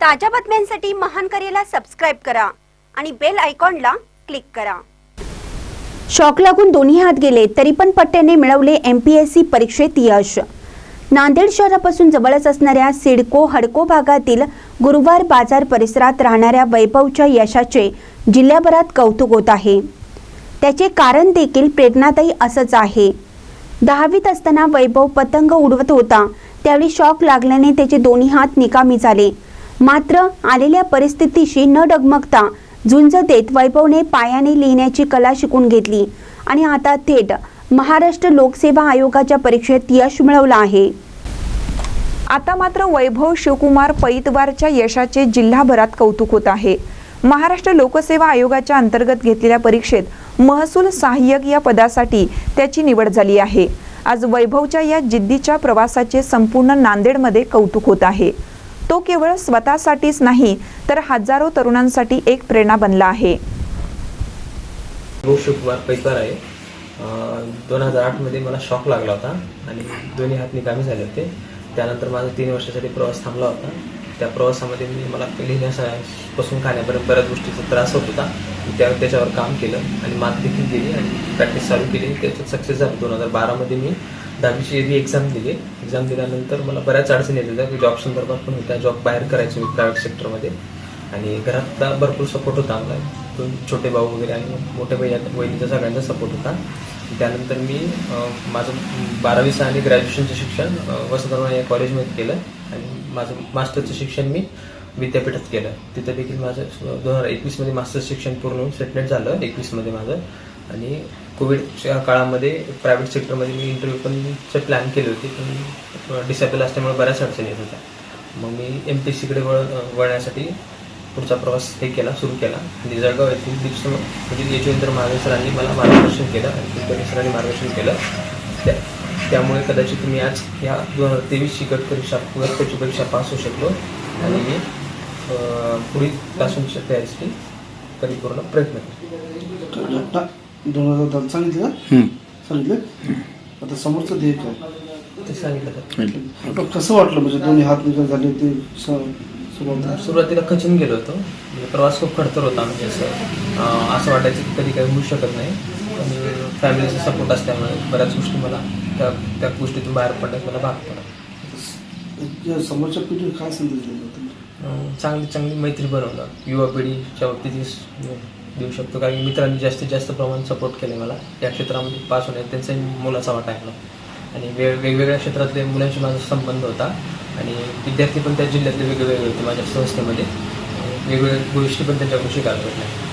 ताज्या बातम्यांसाठी महान करेला सबस्क्राईब करा आणि बेल आयकॉनला क्लिक करा. शॉक लागून दोन्ही हात गेले तरी पण पट्ट्याने मिळवले एम पी एस सी परीक्षेत यश. नांदेड शहरापासून जवळच असणाऱ्या सिडको हडको भागातील गुरुवार बाजार परिसरात राहणाऱ्या वैभवच्या यशाचे जिल्ह्याभरात कौतुक होत आहे. त्याचे कारण देखील प्रेरणादायी असंच आहे. दहावीत असताना वैभव पतंग उडवत होता त्यावेळी शॉक लागल्याने त्याचे दोन्ही हात निकामी झाले. मात्र आलेल्या परिस्थितीशी न डगमगता झुंज देत वैभवने पायाने लिहिण्याची कला शिकून घेतली. आणि आता थेट महाराष्ट्र लोकसेवा आयोगाच्या परीक्षेत यश मिळवलं आहे. आता मात्र वैभव शिवकुमार पैतवारच्या यशाचे जिल्हाभरात कौतुक होत आहे. महाराष्ट्र लोकसेवा आयोगाच्या अंतर्गत घेतलेल्या परीक्षेत महसूल सहाय्यक या पदासाठी त्याची निवड झाली आहे. आज वैभवच्या या जिद्दीच्या प्रवासाचे संपूर्ण नांदेडमध्ये कौतुक होत आहे. तो केवळ स्वतःसाठीच नाही तर हजारो तरुणांसाठी एक प्रेरणा बनला आहे. भाऊ शिवकुमार आहे. दोन हजार आठमध्ये मला शॉक लागला होता आणि दोन्ही हात निकामी झाले होते. त्यानंतर माझा तीन वर्षासाठी प्रवास थांबला होता. त्या प्रवासामध्ये मी मला लिहिण्यापासून खाण्यापर्यंत बऱ्याच गोष्टीचा त्रास होत होता. त्या त्याच्यावर काम केलं आणि मात देखील केली आणि प्रॅक्टिस चालू केली. त्याच्यात सक्सेस झालं. दोन हजार बारामध्ये मी दहावीची आधी एक्झाम दिली. एक्झाम दिल्यानंतर मला बऱ्याच अडचणी येत होत्या. जॉब संदर्भात पण होत्या. जॉब बाहेर करायचो मी प्रायव्हेट सेक्टरमध्ये आणि घरातला भरपूर सपोर्ट होता आम्हाला. दोन छोटे भाऊ वगैरे आणि मोठे भैया बहिणीचा सगळ्यांचा सपोर्ट होता. त्यानंतर मी माझं बारावीचं आणि ग्रॅज्युएशनचं शिक्षण अं, वसंतराव या कॉलेजमध्ये केलं. आणि माझं मास्टरचं शिक्षण मी विद्यापीठात केलं. तिथं देखील माझं दोन हजार एकवीसमध्ये मास्टर्स शिक्षण पूर्ण होऊन झालं एकवीसमध्ये माझं. आणि कोविडच्या काळामध्ये प्रायव्हेट सेक्टरमध्ये मी इंटरव्ह्यू पण प्लॅन केले होते पण डिसेबल असल्यामुळे बऱ्याच अडचणी येत होत्या. मग मी एम पी एस सीकडे वळ वळण्यासाठी पुढचा प्रवास हे केला सुरू केला. निजळगाव येथील दीप्स म्हणजे यशवंतर महादेव सरांनी मला मार्गदर्शन केलं आणि सरांनी मार्गदर्शन केलं. त्या त्यामुळे कदाचित मी आज या दोन हजार तेवीसची गट परीक्षा गटची परीक्षा पास होऊ शकलो. आणि मी पुढील पासूनच्या तयारीसाठी परिपूर्ण प्रयत्न केला. दोन हजार दहा सांगितलं? का सांगितलं? आता समोरचं ध्येय काय? ते सांगितलं कसं वाटलं? म्हणजे दोन्ही हात निकाल झाले ते स- सुरुवात. सुरुवातीला खचून गेलो होतो. म्हणजे प्रवास खूप खडतर होता म्हणजे असं अं, असं वाटायचं की कधी काही होऊ शकत नाही. आणि फॅमिलीचा सपोर्ट असल्यामुळे बऱ्याच गोष्टी मला त्या त्या गोष्टीतून बाहेर पडण्यात मला भाग पडला. या समोरच्या पिढीला काय संदेश दिला तुम्ही? अं, चांगली चांगली मैत्री बनवणं युवा पिढीच्या बाबतीत हे स- देऊ शकतो. कारण मित्रांनी जास्तीत जास्त प्रमाणात सपोर्ट केले मला. या क्षेत्रामध्ये पास होण्यात त्यांचाही मुलाचा वाटा आहे. आणि वेग वेगवेगळ्या क्षेत्रातले मुलांशी माझा संबंध होता. आणि विद्यार्थी पण त्या जिल्ह्यातले वेगवेगळे होते माझ्या संस्थेमध्ये. वेगवेगळ्या गोष्टी पण त्यांच्याकडून शिकायला भेटल्या.